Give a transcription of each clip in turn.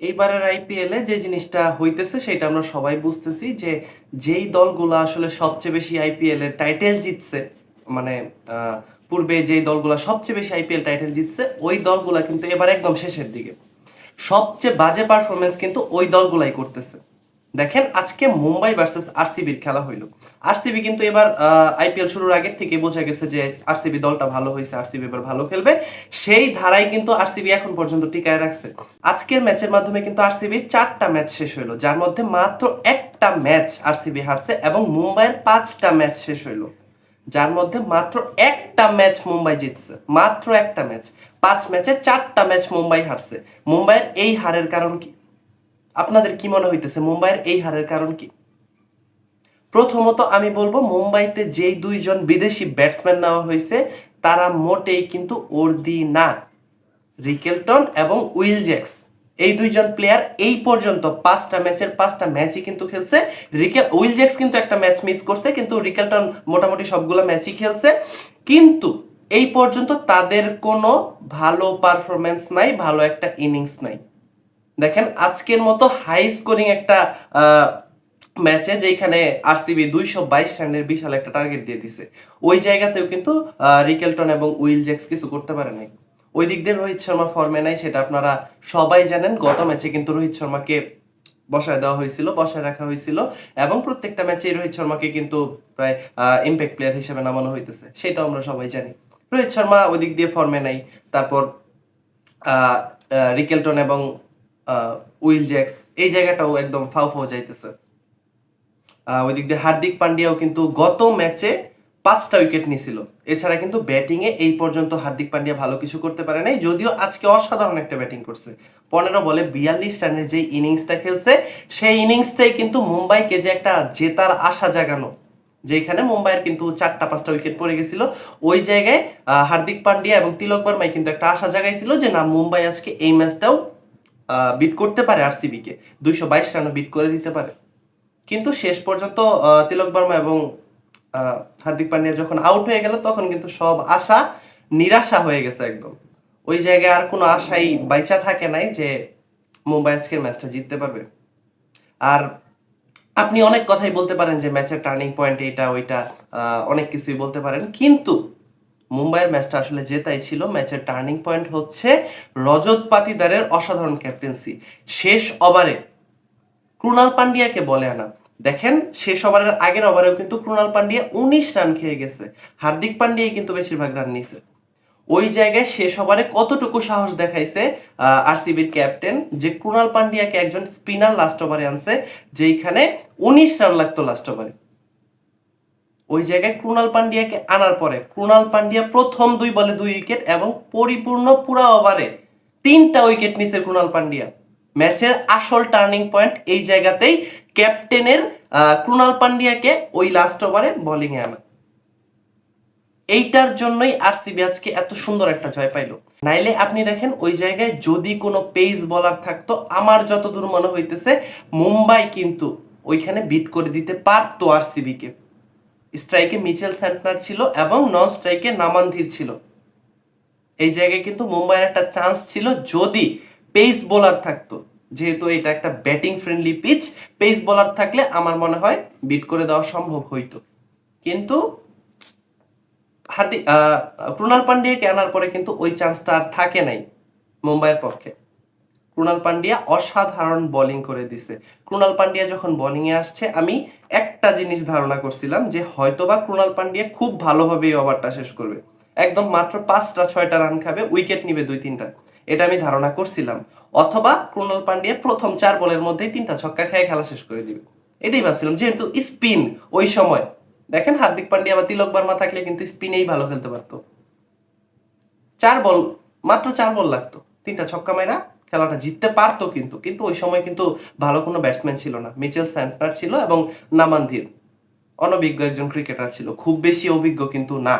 এইবারের আইপিএলে যে জিনিসটা হইতেছে সেটা আমরা সবাই বুঝতেছি যে যেই দলগুলো আসলে সবচেয়ে বেশি আইপিএল এর টাইটেল জিতছে মানে পূর্বে যেই দলগুলো সবচেয়ে বেশি আইপিএল টাইটেল জিতছে, ওই দলগুলা কিন্তু এবার একদম শেষের দিকে। সবচেয়ে বাজে পারফরমেন্স কিন্তু ওই দলগুলাই করতেছে। দেখেন আজকে মুম্বাই ভার্সেস আরসিবির খেলা হইল। আরসিবি কিন্তু এবার আইপিএল শুরুর আগের থেকে বোঝা গেছে যে আরসিবি দলটা ভালো হয়েছে আরসিবি এবার ভালো খেলবে। সেই ধারায় কিন্তু আরসিবি এখন পর্যন্ত টিকায় রাখছে। আজকের ম্যাচের মাধ্যমে কিন্তু আরসিবির চারটা ম্যাচ শেষ হইল, যার মধ্যে মাত্র একটা ম্যাচ আরসিবি হারছে এবং মুম্বাইয়ের পাঁচটা ম্যাচ শেষ হইল। যার মধ্যে মাত্র একটা ম্যাচ মুম্বাই জিতছে, মাত্র একটা ম্যাচ। পাঁচ ম্যাচে চারটা ম্যাচ মুম্বাই হারছে। মুম্বাইয়ের এই হারের কারণ কি? আপনাদের কি মনে হইতেছে, মুম্বাইয়ের এই হারের কারণ কি? প্রথমত আমি বলব, মুম্বাইতে যেই দুইজন বিদেশি ব্যাটসম্যান নেওয়া হয়েছে তারা মোটেই কিন্তু ওর্দি না। রিকেলটন এবং উইল জ্যাক্স এই দুইজন প্লেয়ার এই পর্যন্ত পাঁচটা ম্যাচের পাঁচটা ম্যাচই কিন্তু খেলছে। রিকেল উইল জ্যাক্স কিন্তু একটা ম্যাচ মিস করছে, কিন্তু রিকেলটন মোটামুটি সবগুলো ম্যাচই খেলছে। কিন্তু এই পর্যন্ত তাদের কোনো ভালো পারফরমেন্স নাই, ভালো একটা ইনিংস নাই। দেখেন আজকের মতো হাই স্কোরিং একটা ম্যাচে যেখানে আরসিবি দুইশো বাইশ রানের বিশাল একটা টার্গেট দিয়ে দিছে। ওই জায়গাতেও কিন্তু রিকেলটন এবং উইল জ্যাক্স কিছু করতে পারে নাই। ওই দিক দিয়ে রোহিত শর্মা ফর্মে নাই, সেটা আপনারা সবাই জানেন। গত ম্যাচে কিন্তু রোহিত শর্মাকে বসায় দেওয়া হয়েছিল, বসায় রাখা হয়েছিল এবং প্রত্যেকটা ম্যাচে রোহিত শর্মাকে কিন্তু প্রায় ইম্প্যাক্ট প্লেয়ার হিসেবে নামানো হইতেছে। সেটাও আমরা সবাই জানি। রোহিত শর্মা ওই দিক দিয়ে ফর্মে নাই। তারপর রিকেলটন এবং উইল জ্যাক্স। এই জায়গাটাও একদম ফাউ ফাউ যাইতেছে। ওই দিক দিয়ে হার্দিক পান্ডিয়াও কিন্তু গত ম্যাচে পাঁচটা উইকেট নিছিল। এছাড়া কিন্তু ব্যাটিংয়ে এই পর্যন্ত হার্দিক পান্ডিয়া ভালো কিছু করতে পারে নাই, যদিও আজকে অসাধারণ একটা ব্যাটিং করছে। পনেরো বলে বিয়াল্লিশ রানের যে ইনিংসটা খেলছে, সেই ইনিংসটাই কিন্তু মুম্বাইকে যে একটা জেতার আশা জাগানো, যেখানে মুম্বাইয়ের কিন্তু চারটা পাঁচটা উইকেট পড়ে গেছিল, ওই জায়গায় হার্দিক পান্ডিয়া এবং তিলক বর্মাই কিন্তু একটা আশা জাগাইছিল যে না, মুম্বাই আজকে এই ম্যাচটাও বিট করতে পারে আরসিবি কে। দুইশো বাইশ রানও বিট করে দিতে পারে। কিন্তু শেষ পর্যন্ত তিলক বর্মা এবং হার্দিক পান্ডিয়া যখন আউট হয়ে গেল, তখন কিন্তু সব আশা নিরাশা হয়ে গেছে একদম। ওই জায়গায় আর কোনো আশাই বাইচা থাকে নাই যে মুম্বাই আজকের ম্যাচটা জিততে পারবে। আর আপনি অনেক কথাই বলতে পারেন যে ম্যাচের টার্নিং পয়েন্ট এইটা, ওইটা অনেক কিছুই বলতে পারেন। কিন্তু মুম্বাইয়ের ম্যাচটা আসলে জেতাই ছিল। ম্যাচের টার্নিং পয়েন্ট হচ্ছে রজত পাতিদারের অসাধারণ ক্যাপ্টেন্সি। শেষ ওভারে ক্রুনাল পান্ডিয়াকে বলে আনা। দেখেন, শেষ ওভারের আগের ওভারেও কিন্তু ক্রুনাল পান্ডিয়া উনিশ রান খেয়ে গেছে। হার্দিক পান্ডিয়াই কিন্তু বেশিরভাগ রান নিছে। ওই জায়গায় শেষ ওভারে কতটুকু সাহস দেখাইছে আরসিবির ক্যাপ্টেন, যে ক্রুনাল পান্ডিয়াকে একজন স্পিনার লাস্ট ওভারে আনছে, যেইখানে উনিশ রান লাগতো লাস্ট ওভারে। ওই জায়গায় ক্রুনাল পান্ডিয়াকে আনার পরে ক্রুনাল পান্ডিয়া প্রথম দুই বলে দুই উইকেট এবং পরিপূর্ণ পুরা ওভারে তিনটা উইকেট নিছে ক্রুনাল পান্ডিয়া ম্যাচের আসল টার্নিং পয়েন্ট এই জায়গাতেই ক্যাপ্টেনের আহ, ক্রুনাল পান্ডিয়াকে ওই লাস্ট ওভারে বোলিং এ আনা। এইটার জন্যই আরসিবি আজকে এত সুন্দর একটা জয় পাইলো। নাইলে আপনি দেখেন ওই জায়গায় যদি কোনো পেস বলার থাকতো আমার যতদূর মনে হইতেছে মুম্বাই কিন্তু ওইখানে বিট করে দিতে পারতো আরসিবিকে। স্ট্রাইকে মিচেল স্যান্টনার ছিল এবং নন স্ট্রাইকে নামানধীর ছিল। এই জায়গায় কিন্তু মুম্বাইয়ের একটা চান্স ছিল যদি পেস বোলার থাকতো। যেহেতু এটা একটা batting friendly pitch pace bowler থাকলে আমার মনে হয় বিট করে দেওয়া সম্ভব হইতো। কিন্তু আহ, ক্রুনাল পান্ডিয়াকে আনার পরে কিন্তু ওই চান্সটা আর থাকে নাই মুম্বাইয়ের পক্ষে। ক্রুনাল পান্ডিয়া অসাধারণ বোলিং করে দিছে। ক্রুনাল পান্ডিয়া যখন বোলিং এ আসছে, আমি একটা জিনিস ধারণা করছিলাম যে হয়তোবা ক্রুনাল পান্ডিয়া খুব ভালোভাবে এই ওভারটা শেষ করবে। একদম মাত্র পাঁচটা, ছয়টা রান খাবে উইকেট নিবে দুই, তিনটা। এটা আমি ধারণা করছিলাম। অথবা ক্রুনাল পান্ডিয়া প্রথম চার বলের মধ্যেই তিনটা ছক্কা খেয়ে খেলা শেষ করে দিবে। এটাই ভাবছিলাম, যেহেতু স্পিন ওই সময়। দেখেন হার্দিক পান্ডিয়া বা তিলক বর্মা থাকলে কিন্তু স্পিনেই ভালো খেলতে পারতো। চার বল মাত্র চার বল লাগতো। তিনটা ছক্কা মাইরা খেলাটা জিততে পারতো কিন্তু কিন্তু ওই সময় কিন্তু ভালো কোনো ব্যাটসম্যান ছিল না। মিচেল স্যান্টনার ছিল এবং নামানধীর অনভিজ্ঞ একজন ক্রিকেটার ছিল। খুব বেশি অভিজ্ঞ কিন্তু না।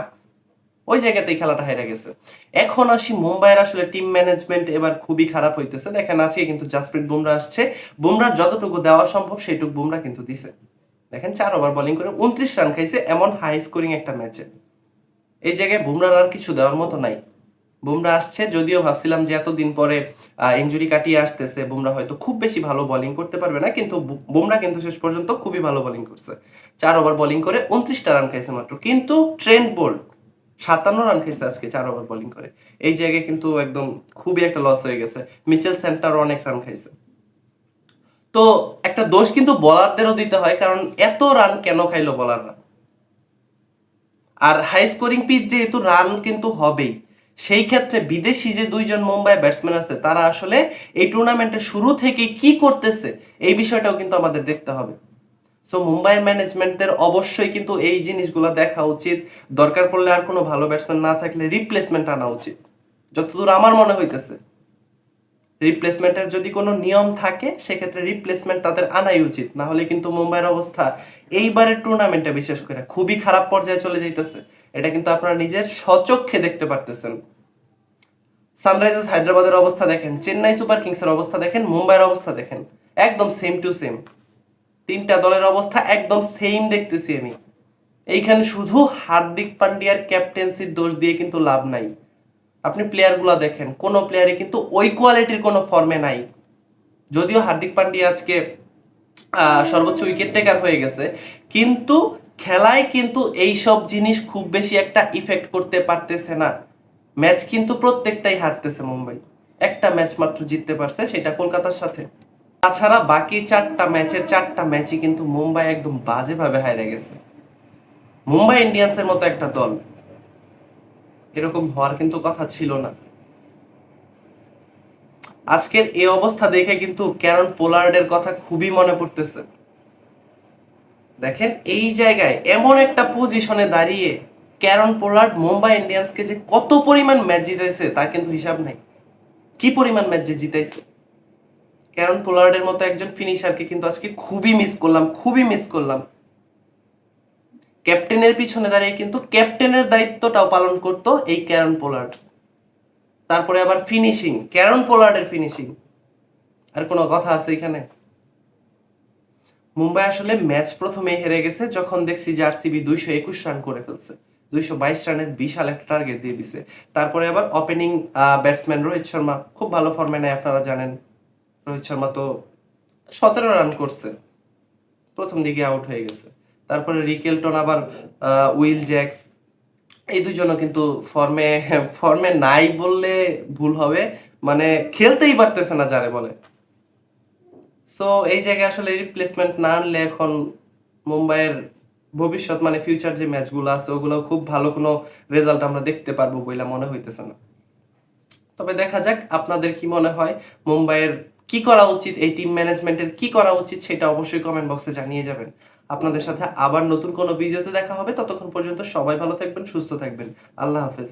ওই জায়গাতেই খেলাটা হেরে গেছে। এখন আসি মুম্বাইয়ের আসলে টিম ম্যানেজমেন্ট এবার খুবই খারাপ হইতেছে। দেখেন আজকে কিন্তু জাসপ্রীত বুমরা আসছে। বুমরার যতটুকু দেওয়া সম্ভব সেইটুকু বুমরা কিন্তু দিছে। দেখেন চার ওভার বোলিং করে উনত্রিশ রান খাইছে এমন হাই স্কোরিং একটা ম্যাচে এই জায়গায় বুমরার আর কিছু দেওয়ার মতো নাই। বুমরা আসছে, যদিও ভাবছিলাম যে এতদিন পরে ইঞ্জুরি কাটিয়ে আসতেছে, বুমরা হয়তো খুব বেশি ভালো বোলিং করতে পারবে না, কিন্তু বুমরা কিন্তু শেষ পর্যন্ত খুবই ভালো বোলিং করছে। চার ওভার বোলিং করে উনত্রিশটা রান খাইছে মাত্র, কিন্তু ট্রেন্ড বোল্ট সাতান্ন রান খাইছে আজকে চার ওভার বোলিং করে। এই জায়গায় কিন্তু একদম খুবই একটা লস হয়ে গেছে। মিচেল সেন্টার অনেক রান খাইছে। তো একটা দোষ কিন্তু বলারদেরও দিতে হয়, কারণ এত রান কেন খাইলো বলাররা আর হাই স্কোরিং পিচ যেহেতু রান কিন্তু হবেই সেই ক্ষেত্রে বিদেশি যে দুইজন মুম্বাই ব্যাটসম্যান আছে, তারা আসলে এই টুর্নামেন্টের শুরু থেকে কি করতেছে, এই বিষয়টাও কিন্তু আমাদের দেখতে হবে। সো মুম্বাই ম্যানেজমেন্টের অবশ্যই কিন্তু এই জিনিসগুলো দেখা উচিত। দরকার পড়লে আর কোনো ভালো ব্যাটসম্যান না থাকলে রিপ্লেসমেন্ট আনা উচিত। যতদূর আমার মনে হইতেছে রিপ্লেসমেন্টের যদি কোনো নিয়ম থাকে, সেক্ষেত্রে রিপ্লেসমেন্ট তাদের আনাই উচিত। না হলে কিন্তু মুম্বাইয়ের অবস্থা এইবারের টুর্নামেন্টে বিশেষ করে খুবই খারাপ পর্যায়ে চলে যাইতেছে। এটা কিন্তু আপনারা নিজের স্বচক্ষে দেখতে পারতেছেন। সানরাইজার্স হায়দ্রাবাদের অবস্থা দেখেন, চেন্নাই সুপার কিংসের অবস্থা দেখেন, মুম্বাইয়ের অবস্থা দেখেন, একদম সেম টু সেম তিনটা দলের অবস্থা একদম সেম দেখতেছি আমি। এইখানে শুধু হার্দিক পান্ডিয়ার ক্যাপ্টেন্সির দোষ দিয়ে কিন্তু লাভ নাই। আপনি প্লেয়ারগুলো দেখেন, কোনো প্লেয়ারে কিন্তু ওই কোয়ালিটির কোনো ফর্মে নাই। যদিও হার্দিক পান্ডিয়া আজকে সর্বোচ্চ উইকেট টেকার হয়ে গেছে, কিন্তু খেলায় কিন্তু এই সব জিনিস খুব বেশি একটা ইফেক্ট করতে পারতেছে না। ম্যাচ কিন্তু প্রত্যেকটাই হারতেছে মুম্বাই। একটা ম্যাচ মাত্র জিততে পারছে, সেটা কলকাতার সাথে। তাছাড়া বাকি চারটা ম্যাচের চারটা ম্যাচই কিন্তু মুম্বাই একদম বাজেভাবে হারে গেছে। মুম্বাই ইন্ডিয়ান্সের মতো একটা দল। এরকম হওয়ার কিন্তু কথা ছিল না। আজকের এই অবস্থা দেখে কিন্তু ক্যারন পোলার্ডের কথা খুবই মনে পড়তেছে। দেখেন, এই জায়গায় এমন একটা পজিশনে দাঁড়িয়ে ক্যারন পোলার্ড মুম্বাই ইন্ডিয়ান্সকে যে কত পরিমাণ ম্যাচ জিতাইছে তার কিন্তু হিসাব নাই। কি পরিমাণ ম্যাচ যে জিতাইছে? ক্যারন পোলার্ডের মতো একজন ফিনিশারকে কিন্তু আজকে খুবই মিস করলাম, খুবই মিস করলাম। ক্যাপ্টেনের পিছনে দাঁড়িয়ে কিন্তু ক্যাপ্টেনের দায়িত্বটাও পালন করতো এই ক্যারন পোলার্ড। তারপরে আবার ফিনিশিং ক্যারন পোলার্ডের ফিনিশিং আর কোনো কথা আছে এখানে? মুম্বাই আসলে ম্যাচ প্রথমে হেরে গেছে যখন দেখছি যে আরসিবি দুইশো একুশ রান করে ফেলছে। দুইশো বাইশ রানের বিশাল একটা টার্গেট দিয়ে দিছে। তারপরে আবার ওপেনিং ব্যাটসম্যান রোহিত শর্মা, খুব ভালো ফর্মে নেয় আপনারা জানেন। রোহিত শর্মা তো সতেরো রান করছে। প্রথম দিকে আউট হয়ে গেছে। তারপরে রিকেলটন আবার উইল জ্যাক্স। এই দুজনও কিন্তু ফর্মে ফর্মে নাই বললে ভুল হবে। মানে খেলতেই পারতেছে না যারে বলে। সো এই জায়গায় আসলে রিপ্লেসমেন্ট না আনলে এখন মুম্বাইয়ের ভবিষ্যৎ মানে ফিউচার যে ম্যাচগুলো আছে ওগুলো খুব ভালো কোনো রেজাল্ট আমরা দেখতে পারব বলে মনে হইতেছে না। তবে দেখা যাক আপনাদের কি মনে হয়, মুম্বাইয়ের কি করা উচিত, এই টিম ম্যানেজমেন্টের কি করা উচিত সেটা অবশ্যই কমেন্ট বক্সে জানিয়ে যাবেন। আপনাদের সাথে আবার নতুন কোনো ভিডিওতে দেখা হবে, ততক্ষণ পর্যন্ত সবাই ভালো থাকবেন, সুস্থ থাকবেন। আল্লাহ হাফেজ।